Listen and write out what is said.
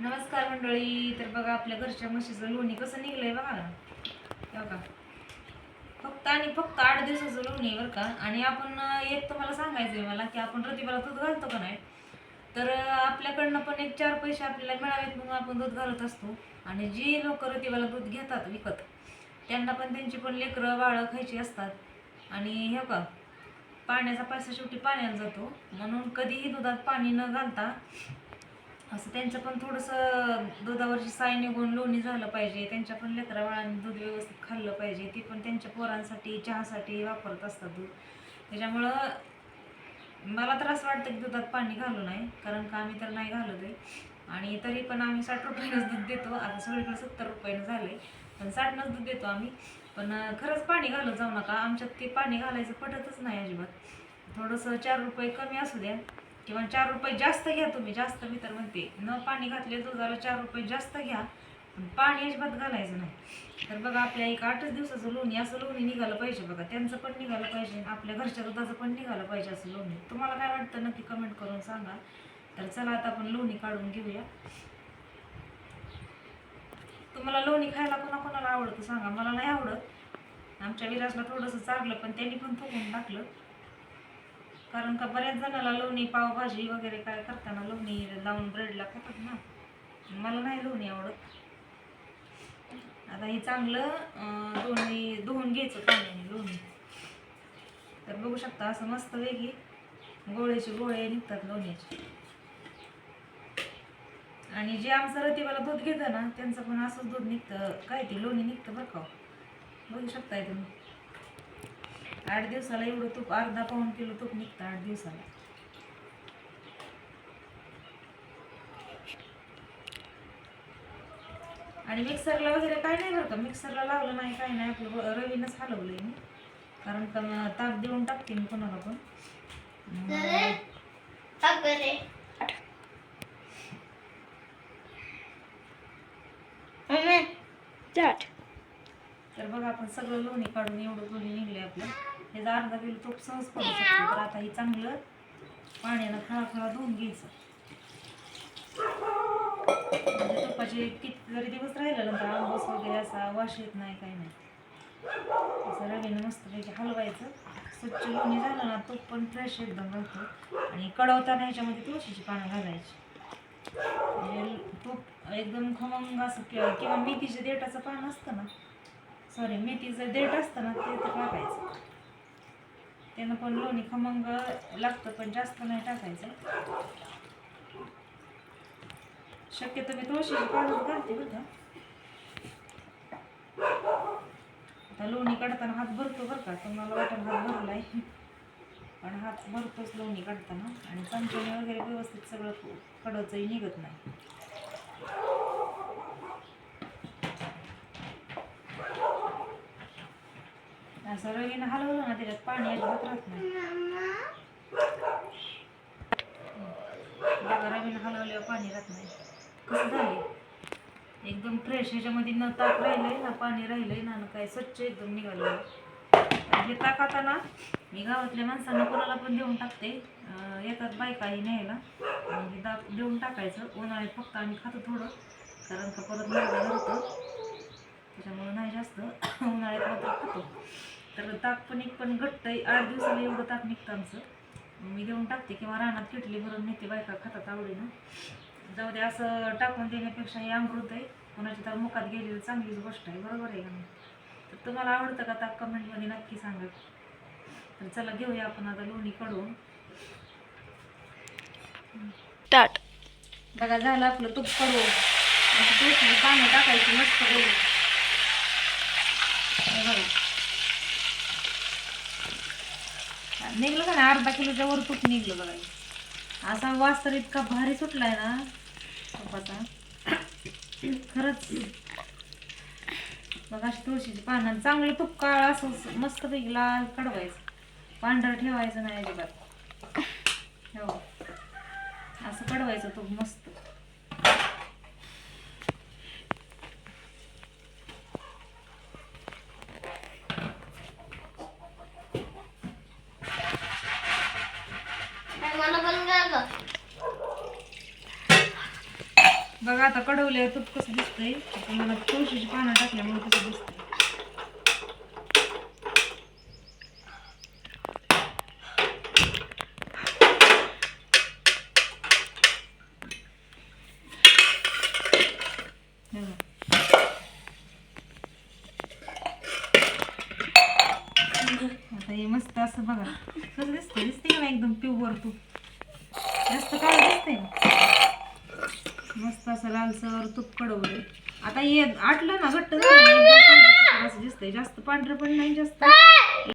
नमस्कार मंडळी. तर बघा आपल्या घरच्या म्हशीचं लोणी कसं निघलंय बघा ना. बघा. फक्त आणि फक्त आठ दिवसाचं लोणी बरं का. आणि आपण एक तुम्हाला सांगायचं आहे मला की आपण रतिबाला दूध घालतो का नाही? तर आपल्याकडनं पण एक चार पैसे आपल्याला मिळावेत म्हणून आपण दूध घालत असतो. आणि जी लोक रतिबाला दूध घेतात विकत त्यांना पण त्यांची पण लेकरं बाळं खायची असतात. आणि हे का पाण्याचा पैसा शेवटी पाण्यात जातो. म्हणून कधीही दुधात पाणी न घालता असं त्यांचं पण थोडंसं दुधावरची साय निघून लोणी झालं पाहिजे त्यांच्या पण लेकरा बाळांनी दूध व्यवस्थित खाल्लं पाहिजे ते पण त्यांच्या पोरांसाठी चहासाठी वापरत असतात दूध. त्याच्यामुळं मला तर असं वाटतं की दुधात पाणी घालू नये कारण का आम्ही तर नाही घालत आहे. आणि तरी पण आम्ही साठ रुपयानंच दूध देतो आता सगळीकडे सत्तर रुपयानं झाले पण साठनंच दूध देतो आम्ही. पण खरंच पाणी घालत जाऊ नका आमच्यात ते पाणी घालायचं पटतच नाही अजिबात. थोडंसं चार रुपये कमी असू द्या. किंवा चार रुपये जास्त घ्या तुम्ही जास्त मी तर म्हणते न पाणी घातले दुधाला चार रुपये जास्त घ्या पण पाणी अजिबात घालायचं नाही. तर बघा आपल्या एक आठच दिवसाचं लोणी असं लोणी निघालं पाहिजे बघा त्यांचं पण निघालं पाहिजे आपल्या घरच्या दुधाचं पण निघालं पाहिजे असं लोणी. तुम्हाला काय वाटतं नक्की कमेंट करून सांगा. तर चला आता आपण लोणी काढून घेऊया. तुम्हाला लोणी खायला कोणा कोणाला आवडतं सांगा मला नाही आवडत. आमच्या विराजला थोडंसं चारलं पण त्यांनी पण थोकून टाकलं. कारण का बऱ्याच जणाला लोणी पावभाजी वगैरे काय करताना लोणी लावून ब्रेडला खातात ना. मला नाही लोणी आवडत. आता हे चांगलं दोन्ही धुवून घ्यायचं पाण्याने लोणी. तर बघू शकता असं मस्त वेगळी गोळ्याचे गोळे निघतात लोण्याचे. आणि जे आमचं रतीवाला दूध घेतं ना त्यांचं पण असंच दूध निघतं. काय ते लोणी निघतं बरं का हो? बघू शकताय तुम्ही. आठ दिवसाला एवढं तूप अर्धा पाऊण किलो तूप निघतं आठ दिवसाला. आणि मिक्सरला वगैरे काय नाही बरं का मिक्सरला लावलं नाही काय नाही आपलं रवीनंच हलवलंय मी. कारण का ताक देऊन टाकते मी कोणाला पण. तर बघा आपण सगळं लोणी काढून एवढं लोणी निघले आपलं. हे जर अर्धा किलो तूप सहज पडू शकतो तर आता हे चांगलं पाण्यानं खळा खळा धुवून घ्यायचं. म्हणजे तुपाचे किती जरी दिवस राहिलं नंतर आंबस वगैरे असा वाश येत नाही काही नाही. असं रवीनं मस्तपैकी हलवायचं. स्वच्छ लोणी झालं ना तूप पण फ्रेश एकदम राहतो. आणि कडवताना ह्याच्यामध्ये तुळशीची पानं घालायची. म्हणजे तूप एकदम खमंग असं किंवा किंवा मेथीचे देठाचं पान असतं ना सॉरी मेथीचं देठ असतं ना ते तर टाकायचं. त्यानं पण लोणी खमंग लागतं पण जास्त नाही टाकायचं. शक्यतो मी तुळशी काढून काढते बरं आता लोणी काढताना हात भरतो बरं का तुम्हाला वाटण हात भरलाय. पण हात भरतोच लोणी काढताना. आणि चमच्याने वगैरे व्यवस्थित सगळं कडचंही निघत नाही. असं रवीनं हलवलं ना त्याच्यात पाणी अजिबात राहत नाही. बघा रवीनं हलवल्यावर पाणी राहत नाही. कसं झाले एकदम फ्रेश ह्याच्यामध्ये न ताक राहिलंय ना पाणी राहिलंय ना काय स्वच्छ एकदम निघालं हे ताक आता ना मी गावातल्या माणसांना कोणाला पण देऊन टाकते. येतात बायकाही न्यायला. हे ताक देऊन टाकायचं. उन्हाळ्यात फक्त आम्ही खातो थोडं कारण का परत मागं धरतो त्याच्यामुळं नाही जास्त. उन्हाळ्यात मात्र खातो. तर ताक पण एक पण घट्ट आहे. आठ दिवसाला एवढं ताक निघतं आमचं. मी देऊन टाकते किंवा रानात किटली भरून नेते बायका खातात आवडीनं. जाऊ दे असं टाकून देण्यापेक्षा हे अमृत आहे. कोणाच्या तर मुखात गेलेली चांगलीच गोष्ट आहे. बरोबर आहे का नाही? तर तुम्हाला आवडतं का ताक कमेंटमध्ये नक्की सांगा. तर चला घेऊया आपण आता लोणी काढून टाट. बघा झालं आपलं तूप कडू असं तुळशीची पानं टाकायची मस्त हे बघा. निघलं का ना अर्धा किलोच्या वर तूप निघलं बघा. असा वास तर इतका भारी सुटलाय ना. तुपाचा खरंच. बघा अशी तुळशीची पानं. चांगलं तूप काळ असं मस्त पैकी लाल कडवायचं. पांढरं ठेवायचं नाही अजिबात. हो. असं कडवायचं तूप मस्त. बघा आता कडवल्या तूप कसं दिसतंय. मला तुळशीची पानं टाकल्यामुळे कसं दिसतंय. हे आता हे मस्त असं बघा. दिसते तूप जास्त काय दिसतंय. मस्त असं लालसर तूप कडवलंय आता हे आटलं ना घट्ट झालं असं दिसतंय. जास्त पांढरं पण नाही जास्त